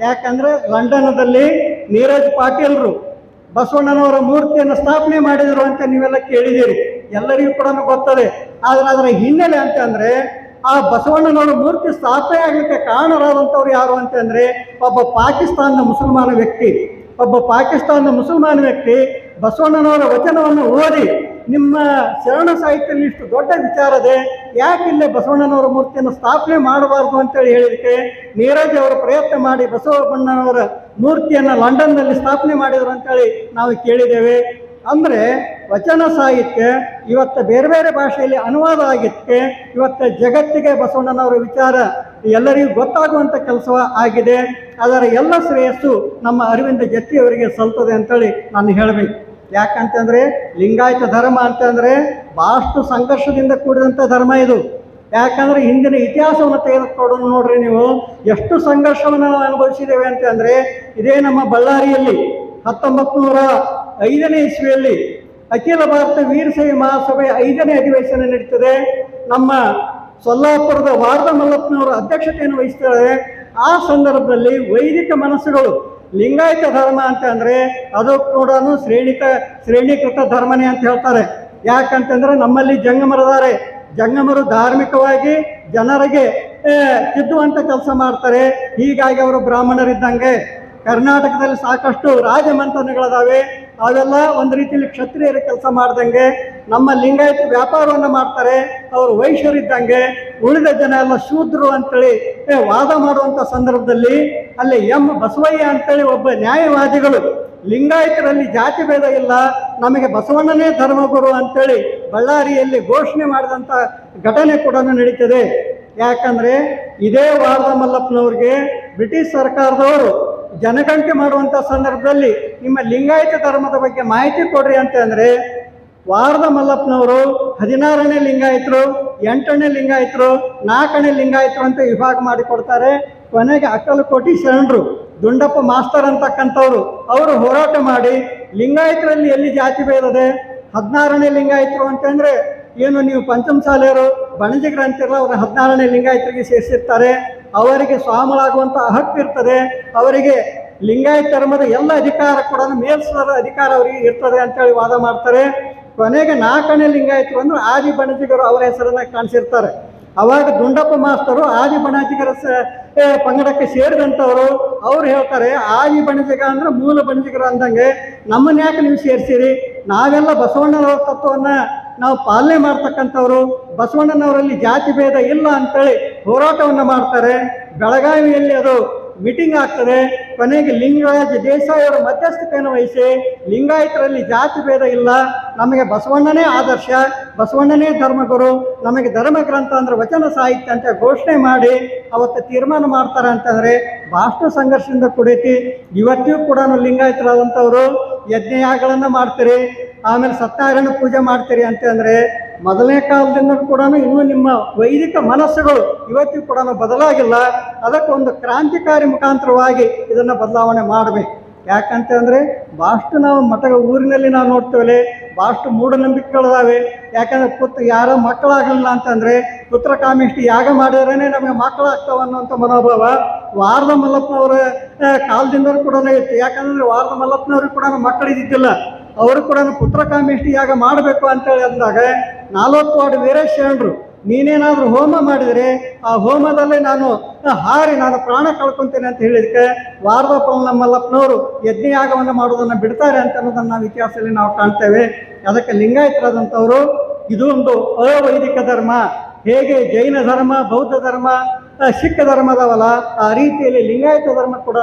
ಯಾಕಂದರೆ ಲಂಡನದಲ್ಲಿ ನೀರಜ್ ಪಾಟೀಲ್ರು ಬಸವಣ್ಣನವರ ಮೂರ್ತಿಯನ್ನು ಸ್ಥಾಪನೆ ಮಾಡಿದರು ಅಂತ ನೀವೆಲ್ಲ ಕೇಳಿದ್ದೀರಿ. ಎಲ್ಲರಿಗೂ ಕೂಡ ಗೊತ್ತದೆ. ಆದರೆ ಅದರ ಹಿನ್ನೆಲೆ ಅಂತಂದರೆ ಆ ಬಸವಣ್ಣನವರ ಮೂರ್ತಿ ಸ್ಥಾಪನೆ ಆಗಲಿಕ್ಕೆ ಕಾರಣರಾದಂಥವ್ರು ಯಾರು ಅಂತಂದರೆ ಒಬ್ಬ ಪಾಕಿಸ್ತಾನದ ಮುಸಲ್ಮಾನ ವ್ಯಕ್ತಿ. ಒಬ್ಬ ಪಾಕಿಸ್ತಾನದ ಮುಸಲ್ಮಾನ ವ್ಯಕ್ತಿ ಬಸವಣ್ಣನವರ ವಚನವನ್ನು ಓದಿ ನಿಮ್ಮ ಶರಣ ಸಾಹಿತ್ಯದಲ್ಲಿ ಇಷ್ಟು ದೊಡ್ಡ ವಿಚಾರ ಇದೆ. ಯಾಕೆ ಇಲ್ಲೇ ಬಸವಣ್ಣನವರ ಮೂರ್ತಿಯನ್ನು ಸ್ಥಾಪನೆ ಮಾಡಬಾರ್ದು ಅಂತೇಳಿ ಹೇಳಿದಕ್ಕೆ ನೀರಜ್ ಅವರು ಪ್ರಯತ್ನ ಮಾಡಿ ಬಸವಣ್ಣನವರ ಮೂರ್ತಿಯನ್ನು ಲಂಡನ್ನಲ್ಲಿ ಸ್ಥಾಪನೆ ಮಾಡಿದರು ಅಂತೇಳಿ ನಾವು ಕೇಳಿದ್ದೇವೆ. ಅಂದರೆ ವಚನ ಸಾಹಿತ್ಯ ಇವತ್ತು ಬೇರೆ ಬೇರೆ ಭಾಷೆಯಲ್ಲಿ ಅನುವಾದ ಆಗಿದ್ದಕ್ಕೆ ಇವತ್ತು ಜಗತ್ತಿಗೆ ಬಸವಣ್ಣನವರ ವಿಚಾರ ಎಲ್ಲರಿಗೂ ಗೊತ್ತಾಗುವಂಥ ಕೆಲಸ ಆಗಿದೆ. ಅದರ ಎಲ್ಲ ಶ್ರೇಯಸ್ಸು ನಮ್ಮ ಅರವಿಂದ ಜತ್ತಿಯವರಿಗೆ ಸಲ್ತದೆ ಅಂತೇಳಿ ನಾನು ಹೇಳಬೇಕು. ಯಾಕಂತಂದರೆ ಲಿಂಗಾಯತ ಧರ್ಮ ಅಂತಂದರೆ ಭಾಳಷ್ಟು ಸಂಘರ್ಷದಿಂದ ಕೂಡಿದಂಥ ಧರ್ಮ ಇದು. ಯಾಕಂದರೆ ಹಿಂದಿನ ಇತಿಹಾಸವನ್ನು ತೆಗೆದುಕೊಂಡು ನೋಡ್ರಿ ನೀವು. ಎಷ್ಟು ಸಂಘರ್ಷವನ್ನು ನಾವು ಅನುಭವಿಸಿದ್ದೇವೆ ಅಂತಂದರೆ ಇದೇ ನಮ್ಮ ಬಳ್ಳಾರಿಯಲ್ಲಿ ಹತ್ತೊಂಬತ್ತು ನೂರ ಐದನೇ ಇಸ್ವಿಯಲ್ಲಿ ಅಖಿಲ ಭಾರತ ವೀರಶೈವ ಮಹಾಸಭೆ ಐದನೇ ಅಧಿವೇಶನ ನಡೀತದೆ. ನಮ್ಮ ಸೊಲ್ಲಾಪುರದ ವಾರದ ಮಲ್ಲಪ್ಪನವರ ಅಧ್ಯಕ್ಷತೆಯನ್ನು ವಹಿಸ್ತಾರೆ. ಆ ಸಂದರ್ಭದಲ್ಲಿ ವೈದಿಕ ಮನಸ್ಸುಗಳು ಲಿಂಗಾಯತ ಧರ್ಮ ಅಂತ ಅಂದರೆ ಅದು ಕೂಡ ಶ್ರೇಣಿಕ ಶ್ರೇಣೀಕೃತ ಧರ್ಮನೇ ಅಂತ ಹೇಳ್ತಾರೆ. ಯಾಕಂತಂದ್ರೆ ನಮ್ಮಲ್ಲಿ ಜಂಗಮರದಾರೆ. ಜಂಗಮರು ಧಾರ್ಮಿಕವಾಗಿ ಜನರಿಗೆ ತಿದ್ದುವಂತ ಕೆಲಸ ಮಾಡ್ತಾರೆ. ಹೀಗಾಗಿ ಅವರು ಬ್ರಾಹ್ಮಣರಿದ್ದಂಗೆ. ಕರ್ನಾಟಕದಲ್ಲಿ ಸಾಕಷ್ಟು ರಾಜಮಂಥನಗಳಿದಾವೆ ಅವೆಲ್ಲ ಒಂದು ರೀತಿಯಲ್ಲಿ ಕ್ಷತ್ರಿಯರ ಕೆಲಸ ಮಾಡ್ದಂಗೆ. ನಮ್ಮ ಲಿಂಗಾಯತ ವ್ಯಾಪಾರವನ್ನು ಮಾಡ್ತಾರೆ. ಅವರು ವೈಶ್ಯರಿದ್ದಂಗೆ. ಉಳಿದ ಜನ ಎಲ್ಲ ಶೂದ್ರರು ಅಂತೇಳಿ ವಾದ ಮಾಡುವಂಥ ಸಂದರ್ಭದಲ್ಲಿ ಅಲ್ಲಿ ಎಂ ಬಸವಯ್ಯ ಅಂತೇಳಿ ಒಬ್ಬ ನ್ಯಾಯವಾದಿಗಳು, ಲಿಂಗಾಯತರಲ್ಲಿ ಜಾತಿ ಭೇದ ಇಲ್ಲ, ನಮಗೆ ಬಸವಣ್ಣನೇ ಧರ್ಮಗುರು ಅಂತೇಳಿ ಬಳ್ಳಾರಿಯಲ್ಲಿ ಘೋಷಣೆ ಮಾಡಿದಂಥ ಘಟನೆ ಕೂಡ ನಡೀತದೆ. ಯಾಕಂದರೆ ಇದೇ ವಾರದ ಮಲ್ಲಪ್ಪನವ್ರಿಗೆ ಬ್ರಿಟಿಷ್ ಸರ್ಕಾರದವರು ಜನಗಣತಿ ಮಾಡುವಂಥ ಸಂದರ್ಭದಲ್ಲಿ ನಿಮ್ಮ ಲಿಂಗಾಯತ ಧರ್ಮದ ಬಗ್ಗೆ ಮಾಹಿತಿ ಕೊಡ್ರಿ ಅಂತ ಅಂದರೆ ವಾರದ ಮಲ್ಲಪ್ಪನವರು ಹದಿನಾರನೇ ಲಿಂಗಾಯತರು, ಎಂಟನೇ ಲಿಂಗಾಯತರು, ನಾಲ್ಕನೇ ಲಿಂಗಾಯತರು ಅಂತ ವಿಭಾಗ ಮಾಡಿ ಕೊಡ್ತಾರೆ ಕೊನೆಗೆ ಅಕ್ಕಲಕೋಟಿ ಶರಣರು ದುಂಡಪ್ಪ ಮಾಸ್ತರ್ ಅಂತಕ್ಕಂಥವ್ರು, ಅವರು ಹೋರಾಟ ಮಾಡಿ ಲಿಂಗಾಯತರಲ್ಲಿ ಎಲ್ಲಿ ಜಾತಿ ಭೇದದೆ ಹದಿನಾರನೇ ಲಿಂಗಾಯತರು ಅಂತಂದರೆ ಏನು ನೀವು ಪಂಚಮಸಾಲೆಯರು ಬಣಜಿಗರು ಅಂತಿರಲ್ಲ ಅವರು ಹದಿನಾರನೇ ಲಿಂಗಾಯತರಿಗೆ ಸೇರಿಸಿರ್ತಾರೆ. ಅವರಿಗೆ ಸ್ವಾಮಳಾಗುವಂಥ ಹಕ್ಕು ಇರ್ತದೆ. ಅವರಿಗೆ ಲಿಂಗಾಯತ ಧರ್ಮದ ಎಲ್ಲ ಅಧಿಕಾರ ಕೂಡ ಮೇಲ್ಸರ ಅಧಿಕಾರ ಅವರಿಗೆ ಇರ್ತದೆ ಅಂತೇಳಿ ವಾದ ಮಾಡ್ತಾರೆ. ಕೊನೆಗೆ ನಾಲ್ಕನೇ ಲಿಂಗಾಯತರು ಅಂದ್ರೆ ಆದಿ ಬಣಜಿಗರು ಅವರ ಹೆಸರನ್ನ ಕಾಣಿಸಿರ್ತಾರೆ. ಅವಾಗ ದುಂಡಪ್ಪ ಮಾಸ್ತರು ಆದಿ ಬಣಜಿಗರ ಪಂಗಡಕ್ಕೆ ಸೇರಿದಂಥವರು, ಅವ್ರು ಹೇಳ್ತಾರೆ, ಆದಿ ಬಣಜಿಗ ಅಂದ್ರೆ ಮೂಲ ಬಣಜಿಗರು ಅಂದಂಗೆ ನಮ್ಮನ್ನ ಯಾಕೆ ನೀವು ಸೇರಿಸಿರಿ? ನಾವೆಲ್ಲ ಬಸವಣ್ಣನವರ ತತ್ವವನ್ನು ನಾವು ಪಾಲನೆ ಮಾಡ್ತಕ್ಕಂಥವ್ರು. ಬಸವಣ್ಣನವರಲ್ಲಿ ಜಾತಿ ಭೇದ ಇಲ್ಲ ಅಂತೇಳಿ ಹೋರಾಟವನ್ನು ಮಾಡ್ತಾರೆ. ಬೆಳಗಾವಿಯಲ್ಲಿ ಅದು ಮೀಟಿಂಗ್ ಆಗ್ತದೆ. ಕೊನೆಗೆ ಲಿಂಗರಾಜ ದೇಸಾಯಿ ಅವರ ಮಧ್ಯಸ್ಥತೆಯನ್ನು ವಹಿಸಿ, ಲಿಂಗಾಯತರಲ್ಲಿ ಜಾತಿ ಭೇದ ಇಲ್ಲ. ನಮಗೆ ಬಸವಣ್ಣನೇ ಆದರ್ಶ, ಬಸವಣ್ಣನೇ ಧರ್ಮಗುರು, ನಮಗೆ ಧರ್ಮ ಗ್ರಂಥ ಅಂದ್ರೆ ವಚನ ಸಾಹಿತ್ಯ ಅಂತ ಘೋಷಣೆ ಮಾಡಿ ಅವತ್ತು ತೀರ್ಮಾನ ಮಾಡ್ತಾರೆ ಅಂತಂದರೆ ಭಾಷಣ ಸಂಘರ್ಷದಿಂದ ಕುಡೈತಿ. ಇವತ್ತಿಗೂ ಕೂಡ ಲಿಂಗಾಯತರಾದಂಥವರು ಯಜ್ಞಯಾಗಗಳನ್ನು ಮಾಡ್ತೀರಿ, ಆಮೇಲೆ ಸತ್ಯನಾರಾಯಣ ಪೂಜೆ ಮಾಡ್ತೀರಿ ಅಂತಂದ್ರೆ ಮೊದಲನೇ ಕಾಲದಿಂದ ಕೂಡ ಇನ್ನೂ ನಿಮ್ಮ ವೈದಿಕ ಮನಸ್ಸುಗಳು ಇವತ್ತಿಗೂ ಕೂಡ ಬದಲಾಗಿಲ್ಲ. ಅದಕ್ಕೆ ಒಂದು ಕ್ರಾಂತಿಕಾರಿ ಮುಖಾಂತರವಾಗಿ ಇದನ್ನು ಬದಲಾವಣೆ ಮಾಡಬೇಕು. ಯಾಕಂತಂದ್ರೆ ಭಾಷ್ಟು ನಾವು ಮಠ ಊರಿನಲ್ಲಿ ನಾವು ನೋಡ್ತೇವೆ ಭಾಳಷ್ಟು ಮೂಢನಂಬಿಕೆಗಳಿದಾವೆ. ಯಾಕಂದ್ರೆ ಪುತ್ರ ಯಾರೋ ಮಕ್ಕಳಾಗಲಿಲ್ಲ ಅಂತಂದರೆ ಪುತ್ರ ಕಾಮಿಷ್ಟಿ ಯಾಗ ಮಾಡಿದ್ರೇ ನಮಗೆ ಮಕ್ಕಳಾಗ್ತಾವೆ ಅನ್ನೋಂಥ ಮನೋಭಾವ ವಾರದ ಮಲ್ಲಪ್ಪನವರ ಕಾಲದಿಂದ ಕಾಲದಿಂದಲೂ ಕೂಡ ಇತ್ತು. ಯಾಕಂದ್ರೆ ವಾರದ ಮಲ್ಲಪ್ಪನವ್ರಿಗೆ ಕೂಡ ಮಕ್ಕಳಿದ್ದಿದ್ದಿಲ್ಲ. ಅವರು ಕೂಡ ಪುತ್ರ ಕಾಮಿಷ್ಟಿ ಯಾಗ ಮಾಡಬೇಕು ಅಂತೇಳಿ ಅಂದಾಗ ನಾಲ್ವತ್ತು ವಾರ್ಡ್ ವೀರೇಶರಣರು ನೀನೇನಾದರೂ ಹೋಮ ಮಾಡಿದರೆ ಆ ಹೋಮದಲ್ಲೇ ನಾನು ಹಾರಿ, ನಾನು ಪ್ರಾಣ ಕಳ್ಕೊತೇನೆ ಅಂತ ಹೇಳಿದಕ್ಕೆ ವಾರದ ನಮ್ಮ ಮಲ್ಲಪ್ಪನವರು ಯಜ್ಞಯಾಗವನ್ನು ಮಾಡೋದನ್ನು ಬಿಡ್ತಾರೆ ಅಂತ ಅನ್ನೋದನ್ನು ನಾವು ಇತಿಹಾಸದಲ್ಲಿ ನಾವು ಕಾಣ್ತೇವೆ. ಅದಕ್ಕೆ ಲಿಂಗಾಯತರಾದಂಥವರು, ಇದು ಒಂದು ಅವೈದಿಕ ಧರ್ಮ. ಹೇಗೆ ಜೈನ ಧರ್ಮ, ಬೌದ್ಧ ಧರ್ಮ ಸಿಖ್ ಧರ್ಮದವಲ್ಲ ಆ ರೀತಿಯಲ್ಲಿ ಲಿಂಗಾಯತ ಧರ್ಮ ಕೂಡ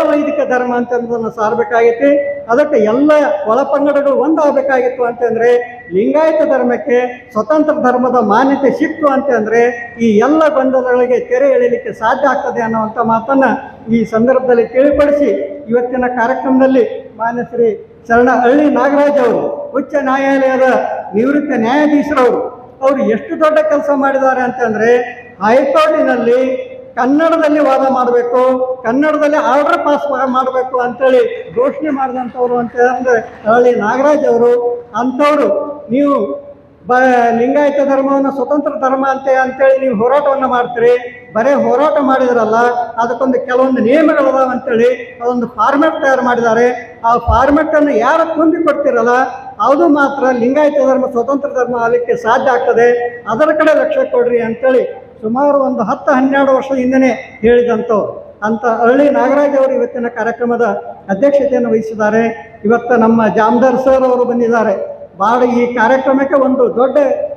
ಅವೈದಿಕ ಧರ್ಮ ಅಂತ ಸಾರಬೇಕಾಗಿತ್ತು ಅದಕ್ಕೆ ಎಲ್ಲ ಒಳಪಂಗಡಗಳು ಒಂದಾಗಬೇಕಾಗಿತ್ತು ಅಂತಂದ್ರೆ ಲಿಂಗಾಯತ ಧರ್ಮಕ್ಕೆ ಸ್ವತಂತ್ರ ಧರ್ಮದ ಮಾನ್ಯತೆ ಸಿಕ್ತು ಅಂತಂದರೆ ಈ ಎಲ್ಲ ಗೊಂದಲಗಳಿಗೆ ತೆರೆ ಎಳಿಲಿಕ್ಕೆ ಸಾಧ್ಯ ಆಗ್ತದೆ ಅನ್ನುವಂಥ ಮಾತನ್ನ ಈ ಸಂದರ್ಭದಲ್ಲಿ ತಿಳಿಪಡಿಸಿ ಇವತ್ತಿನ ಕಾರ್ಯಕ್ರಮದಲ್ಲಿ ಮಾನ್ಯ ಶ್ರೀ ಶರಣಹಳ್ಳಿ ನಾಗರಾಜ್ ಅವರು, ಉಚ್ಚ ನ್ಯಾಯಾಲಯದ ನಿವೃತ್ತ ನ್ಯಾಯಾಧೀಶರವರು, ಅವರು ಎಷ್ಟು ದೊಡ್ಡ ಕೆಲಸ ಮಾಡಿದ್ದಾರೆ ಅಂತಂದ್ರೆ ಹೈಕೋರ್ಟಿನಲ್ಲಿ ಕನ್ನಡದಲ್ಲಿ ವಾದ ಮಾಡಬೇಕು, ಕನ್ನಡದಲ್ಲಿ ಆರ್ಡರ್ ಪಾಸ್ ಮಾಡಬೇಕು ಅಂತೇಳಿ ಘೋಷಣೆ ಮಾಡಿದಂಥವ್ರು ಅಂತ ಅಂದರೆ ನಾಗರಾಜ್ ಅವರು, ಅಂಥವ್ರು ನೀವು ಬ, ಲಿಂಗಾಯತ ಧರ್ಮವನ್ನು ಸ್ವತಂತ್ರ ಧರ್ಮ ಅಂತ, ಅಂತೇಳಿ ನೀವು ಹೋರಾಟವನ್ನು ಮಾಡ್ತೀರಿ, ಬರೀ ಹೋರಾಟ ಮಾಡಿದ್ರಲ್ಲ, ಅದಕ್ಕೊಂದು ಕೆಲವೊಂದು ನಿಯಮಗಳಿದಾವೆ ಅಂತೇಳಿ ಅದೊಂದು ಫಾರ್ಮೆಟ್ ತಯಾರು ಮಾಡಿದ್ದಾರೆ. ಆ ಫಾರ್ಮೆಟನ್ನು ಯಾರು ತುಂಬಿ ಕೊಡ್ತಿರಲ್ಲ, ಅದು ಮಾತ್ರ ಲಿಂಗಾಯತ ಧರ್ಮ, ಸ್ವತಂತ್ರ ಧರ್ಮ ಆಗಲಿಕ್ಕೆ ಸಾಧ್ಯ ಆಗ್ತದೆ. ಅದರ ಕಡೆ ಲಕ್ಷ್ಯ ಕೊಡ್ರಿ ಅಂತೇಳಿ ಸುಮಾರು ಒಂದು ಹತ್ತು ಹನ್ನೆರಡು ವರ್ಷದ ಹಿಂದೆನೇ ಹೇಳಿದಂಥವ್ರು ಅಂತ ಹಳ್ಳಿ ನಾಗರಾಜ್ ಅವರು ಇವತ್ತಿನ ಕಾರ್ಯಕ್ರಮದ ಅಧ್ಯಕ್ಷತೆಯನ್ನು ವಹಿಸಿದ್ದಾರೆ. ಇವತ್ತು ನಮ್ಮ ಜಾಮದಾರ್ ಸರ್ ಅವರು ಬಂದಿದ್ದಾರೆ. ಭಾಳ ಈ ಕಾರ್ಯಕ್ರಮಕ್ಕೆ ಒಂದು ದೊಡ್ಡ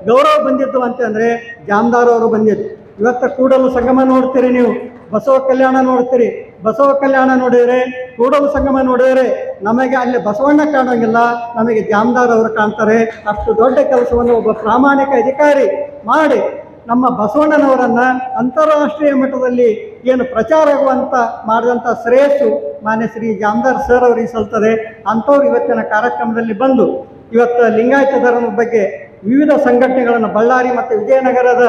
ಗೌರವ ಬಂದಿದ್ದು ಅಂತಂದರೆ ಜಾಮದಾರ್ ಅವರು ಬಂದಿದ್ದು. ಇವತ್ತು ಕೂಡಲು ಸಂಗಮ ನೋಡ್ತೀರಿ ನೀವು. ಬಸವ ಕಲ್ಯಾಣ ನೋಡ್ತೀರಿ. ಬಸವ ಕಲ್ಯಾಣ ನೋಡಿದರೆ ಕೂಡಲು ಸಂಗಮ ನೋಡಿದರೆ ನಮಗೆ ಅಲ್ಲಿ ಬಸವಣ್ಣ ಕಾಣೋಂಗಿಲ್ಲ. ನಮಗೆ ಜಾಮದಾರ್ ಅವರು ಕಾಣ್ತಾರೆ. ಅಷ್ಟು ದೊಡ್ಡ ಕೆಲಸವನ್ನು ಒಬ್ಬ ಪ್ರಾಮಾಣಿಕ ಅಧಿಕಾರಿ ಮಾಡಿ ನಮ್ಮ ಬಸವಣ್ಣನವರನ್ನ ಅಂತಾರಾಷ್ಟ್ರೀಯ ಮಟ್ಟದಲ್ಲಿ ಏನು ಪ್ರಚಾರ ಆಗುವಂತ ಮಾಡಿದಂಥ ಶ್ರೇಯಸ್ಸು ಮಾನ್ಯ ಶ್ರೀ ಜಾಮದಾರ್ ಸರ್ ಅವರಿಗೆ ಸಲ್ತದೆ. ಅಂಥವ್ರು ಇವತ್ತಿನ ಕಾರ್ಯಕ್ರಮದಲ್ಲಿ ಬಂದು ಇವತ್ತು ಲಿಂಗಾಯತ ಧರ್ಮದ ಬಗ್ಗೆ ವಿವಿಧ ಸಂಘಟನೆಗಳನ್ನು ಬಳ್ಳಾರಿ ಮತ್ತು ವಿಜಯನಗರದ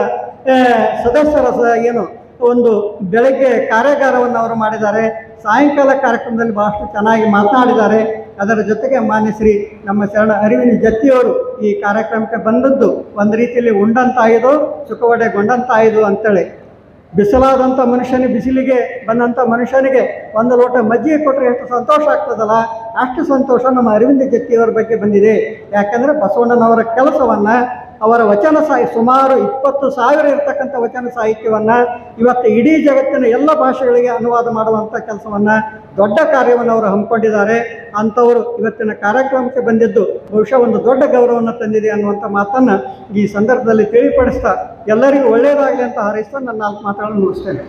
ಸದಸ್ಯರ ಏನು ಒಂದು ಬೆಳಗ್ಗೆ ಕಾರ್ಯಾಗಾರವನ್ನು ಅವರು ಮಾಡಿದ್ದಾರೆ. ಸಾಯಂಕಾಲ ಕಾರ್ಯಕ್ರಮದಲ್ಲಿ ಬಹಳಷ್ಟು ಚೆನ್ನಾಗಿ ಮಾತನಾಡಿದ್ದಾರೆ. ಅದರ ಜೊತೆಗೆ ಮಾನ್ಯ ಶ್ರೀ ನಮ್ಮ ಶರಣ ಅರಿವಿನ ಜತ್ತಿಯವರು ಈ ಕಾರ್ಯಕ್ರಮಕ್ಕೆ ಬಂದದ್ದು ಒಂದು ರೀತಿಯಲ್ಲಿ ಉಂಡಂತಾಯಿದು ಸುಖವಡೆಗೊಂಡಂತಾಯಿದು ಅಂತೇಳಿ. ಬಿಸಿಲಾದಂಥ ಮನುಷ್ಯನಿಗೆ, ಬಿಸಿಲಿಗೆ ಬಂದಂಥ ಮನುಷ್ಯನಿಗೆ ಒಂದು ಲೋಟ ಮಜ್ಜಿಗೆ ಕೊಟ್ಟರೆ ಎಷ್ಟು ಸಂತೋಷ ಆಗ್ತದಲ್ಲ? ಅಷ್ಟು ಸಂತೋಷ ನಮ್ಮ ಅರವಿಂದ ಜತ್ತಿಯವರ ಬಗ್ಗೆ ಬಂದಿದೆ. ಯಾಕಂದರೆ ಬಸವಣ್ಣನವರ ಕೆಲಸವನ್ನು ಅವರ ವಚನ ಸಾಹಿ ಸುಮಾರು ಇಪ್ಪತ್ತು ಸಾವಿರ ಇರತಕ್ಕಂಥ ವಚನ ಸಾಹಿತ್ಯವನ್ನು ಇವತ್ತು ಇಡೀ ಜಗತ್ತಿನ ಎಲ್ಲ ಭಾಷೆಗಳಿಗೆ ಅನುವಾದ ಮಾಡುವಂಥ ಕೆಲಸವನ್ನು ದೊಡ್ಡ ಕಾರ್ಯವನ್ನು ಅವರು ಹಮ್ಮಿಕೊಂಡಿದ್ದಾರೆ. ಅಂಥವರು ಇವತ್ತಿನ ಕಾರ್ಯಕ್ರಮಕ್ಕೆ ಬಂದಿದ್ದು ಬಹುಶಃ ಒಂದು ದೊಡ್ಡ ಗೌರವವನ್ನು ತಂದಿದೆ ಅನ್ನುವಂಥ ಮಾತನ್ನು ಈ ಸಂದರ್ಭದಲ್ಲಿ ತಿಳಿಪಡಿಸ್ತಾ ಎಲ್ಲರಿಗೂ ಒಳ್ಳೆಯದಾಗಲಿ ಅಂತ ಹಾರೈಸ್ತಾ ನನ್ನ ನಾಲ್ಕು ಮಾತುಗಳನ್ನು ಮುಗಿಸ್ತೇನೆ.